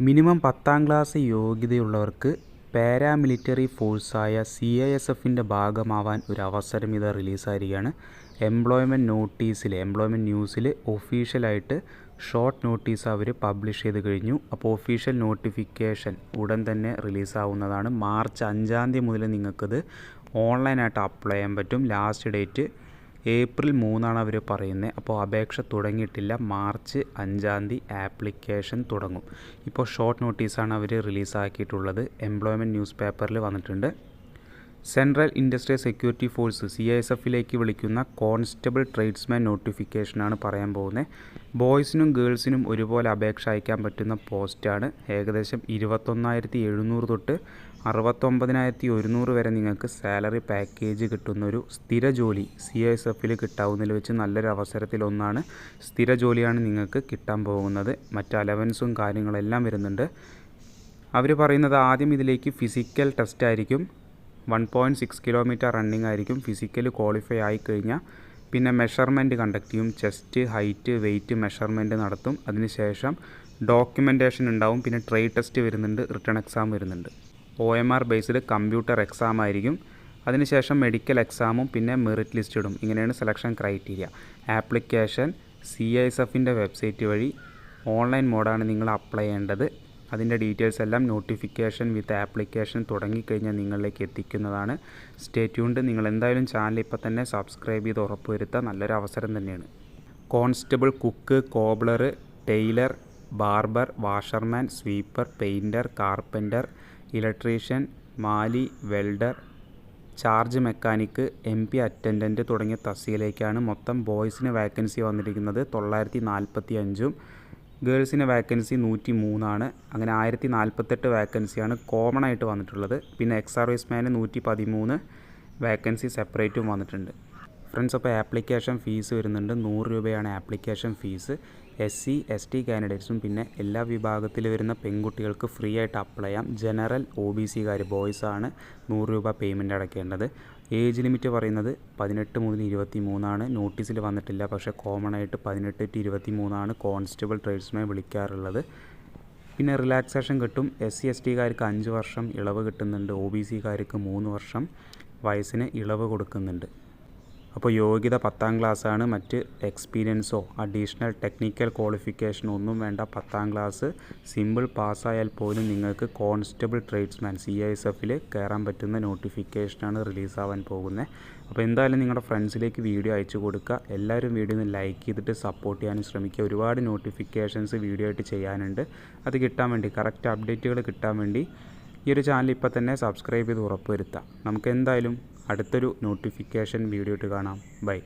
Minimum പത്താം class യോഗ്യതയുള്ളവർക്ക് paramilitary ഫോഴ്സായ സി ഐ എസ് എഫിന്റെ ഭാഗമാവാൻ ഒരു അവസരം ഇത് റിലീസായിരിക്കുകയാണ്. എംപ്ലോയ്മെന്റ് നോട്ടീസിൽ എംപ്ലോയ്മെന്റ് ന്യൂസിൽ ഒഫീഷ്യലായിട്ട് ഷോർട്ട് നോട്ടീസ് അവർ പബ്ലിഷ് ചെയ്ത് കഴിഞ്ഞു. അപ്പോൾ ഒഫീഷ്യൽ നോട്ടിഫിക്കേഷൻ ഉടൻ തന്നെ റിലീസാവുന്നതാണ്. മാർച്ച് അഞ്ചാം തീയതി മുതൽ നിങ്ങൾക്കത് ഓൺലൈനായിട്ട് അപ്ലൈ ചെയ്യാൻ പറ്റും. ലാസ്റ്റ് ഡേറ്റ് ഏപ്രിൽ മൂന്നാണ് അവർ പറയുന്നത് അപ്പോൾ അപേക്ഷ തുടങ്ങിയിട്ടില്ല. മാർച്ച് അഞ്ചാം തീയതി ആപ്ലിക്കേഷൻ തുടങ്ങും. ഇപ്പോൾ ഷോർട്ട് നോട്ടീസാണ് അവർ റിലീസാക്കിയിട്ടുള്ളത്. എംപ്ലോയ്മെന്റ് ന്യൂസ് പേപ്പറിൽ വന്നിട്ടുണ്ട്. Central industrial security force C I S എഫിലേക്ക് വിളിക്കുന്ന കോൺസ്റ്റബിൾ ട്രേഡ്സ്മാൻ നോട്ടിഫിക്കേഷനാണ് പറയാൻ പോകുന്നത്. ബോയ്സിനും ഗേൾസിനും ഒരുപോലെ അപേക്ഷ അയക്കാൻ പറ്റുന്ന പോസ്റ്റാണ്. ഏകദേശം ഇരുപത്തൊന്നായിരത്തി എഴുന്നൂറ് തൊട്ട് അറുപത്തൊമ്പതിനായിരത്തി ഒരുന്നൂറ് വരെ നിങ്ങൾക്ക് സാലറി പാക്കേജ് കിട്ടുന്നൊരു സ്ഥിര ജോലി സി ഐ എസ് എഫിൽ കിട്ടാവുന്നതിൽ വെച്ച് നല്ലൊരു അവസരത്തിലൊന്നാണ് സ്ഥിര ജോലിയാണ് നിങ്ങൾക്ക് കിട്ടാൻ പോകുന്നത്. മറ്റ് അലവൻസും കാര്യങ്ങളെല്ലാം വരുന്നുണ്ട്. അവർ പറയുന്നത് ആദ്യം ഇതിലേക്ക് ഫിസിക്കൽ ടെസ്റ്റ് ആയിരിക്കും. One point six kilometre running ആയിരിക്കും ഫിസിക്കലി ക്വാളിഫൈ ആയിക്കഴിഞ്ഞാൽ. പിന്നെ മെഷർമെന്റ് കണ്ടക്ട് ചെയ്യും ചെസ്റ്റ് ഹൈറ്റ് വെയിറ്റ് മെഷർമെന്റ് നടത്തും. അതിനുശേഷം ഡോക്യുമെന്റേഷൻ ഉണ്ടാവും പിന്നെ ട്രേഡ് ടെസ്റ്റ് വരുന്നുണ്ട് റിട്ടേൺ എക്സാം വരുന്നുണ്ട്. O M R based computer exam ആയിരിക്കും. അതിനുശേഷം മെഡിക്കൽ എക്സാമും പിന്നെ മെറിറ്റ് ലിസ്റ്റ് ഇടും. ഇങ്ങനെയാണ് selection criteria. Application C I S എഫിന്റെ വെബ്സൈറ്റ് വഴി ഓൺലൈൻ മോഡാണ് നിങ്ങൾ അപ്ലൈ ചെയ്യേണ്ടത്. അതിന്റെ ഡീറ്റെയിൽസ് എല്ലാം നോട്ടിഫിക്കേഷൻ വിത്ത് ആപ്ലിക്കേഷൻ തുടങ്ങിക്കഴിഞ്ഞാൽ നിങ്ങളിലേക്ക് എത്തിക്കുന്നതാണ്. സ്റ്റേ ട്യൂൺഡ് നിങ്ങൾ എന്തായാലും ചാനൽ ഇപ്പോൾ തന്നെ സബ്സ്ക്രൈബ് ചെയ്ത് ഉറപ്പുവരുത്തുക നല്ലൊരു അവസരം തന്നെയാണ്. Constable cook cobbler tailor barber washerman sweeper painter carpenter electrician mali welder charge mechanic M P attendant തുടങ്ങിയ തസ്തിയിലേക്കാണ് മൊത്തം ബോയ്സിന് വാക്കൻസി വന്നിരിക്കുന്നത് തൊള്ളായിരത്തി നാൽപ്പത്തി അഞ്ചും ഗേൾസിന് വാക്കൻസി നൂറ്റി മൂന്നാണ് അങ്ങനെ ആയിരത്തി നാൽപ്പത്തെട്ട് വാക്കൻസിയാണ് കോമൺ ആയിട്ട് വന്നിട്ടുള്ളത്. പിന്നെ എക്സ് സർവീസ് സർവീസ്മാന് നൂറ്റി പതിമൂന്ന് വാക്കൻസി സെപ്പറേറ്റും വന്നിട്ടുണ്ട്. ഫ്രണ്ട്സ് അപ്പോൾ ആപ്ലിക്കേഷൻ ഫീസ് വരുന്നുണ്ട്. നൂറ് രൂപയാണ് application fees. S C S T കാൻഡിഡേറ്റ്സും പിന്നെ എല്ലാ വിഭാഗത്തിൽ വരുന്ന പെൺകുട്ടികൾക്ക് ഫ്രീ ആയിട്ട് അപ്ലൈ ചെയ്യാം. ജനറൽ ഒ ബി സിക്കാർ ബോയ്സാണ് നൂറ് രൂപ പേയ്മെന്റ് അടയ്ക്കേണ്ടത്. ഏജ് ലിമിറ്റ് പറയുന്നത് പതിനെട്ട് മുതൽ ഇരുപത്തി മൂന്നാണ് നോട്ടീസിൽ വന്നിട്ടില്ല. പക്ഷേ കോമൺ ആയിട്ട് പതിനെട്ട് ടു ഇരുപത്തി മൂന്നാണ് കോൺസ്റ്റബിൾ ട്രേഡ്സ്മാൻ വിളിക്കാറുള്ളത്. പിന്നെ റിലാക്സേഷൻ കിട്ടും. എസ് സി എസ് ടിക്കാർക്ക് അഞ്ച് വർഷം ഇളവ് കിട്ടുന്നുണ്ട്. ഒ ബി സിക്കാർക്ക് മൂന്ന് വർഷം വയസ്സിന് ഇളവ് കൊടുക്കുന്നുണ്ട്. അപ്പോൾ യോഗ്യത പത്താം ക്ലാസ്സാണ്. മറ്റ് എക്സ്പീരിയൻസോ അഡീഷണൽ ടെക്നിക്കൽ ക്വാളിഫിക്കേഷനോ ഒന്നും വേണ്ട പത്താം ക്ലാസ് സിമ്പിൾ പാസ്സായാൽ പോലും നിങ്ങൾക്ക് constable tradesman C I S എഫിൽ കയറാൻ പറ്റുന്ന നോട്ടിഫിക്കേഷനാണ് റിലീസാവാൻ പോകുന്നത് അപ്പോൾ എന്തായാലും നിങ്ങളുടെ ഫ്രണ്ട്സിലേക്ക് വീഡിയോ അയച്ചു കൊടുക്കുക. എല്ലാവരും വീഡിയോ ഒന്ന് ലൈക്ക് ചെയ്തിട്ട് സപ്പോർട്ട് ചെയ്യാനും ശ്രമിക്കുക. ഒരുപാട് നോട്ടിഫിക്കേഷൻസ് വീഡിയോ ആയിട്ട് ചെയ്യാനുണ്ട്. അത് കിട്ടാൻ വേണ്ടി കറക്റ്റ് അപ്ഡേറ്റുകൾ കിട്ടാൻ വേണ്ടി ഈ ഒരു ചാനൽ ഇപ്പോൾ തന്നെ സബ്സ്ക്രൈബ് ചെയ്ത് ഉറപ്പുവരുത്താം നമുക്ക് എന്തായാലും അടുത്തൊരു നോട്ടിഫിക്കേഷൻ വീഡിയോ ഇട്ട് കാണാം. ബൈ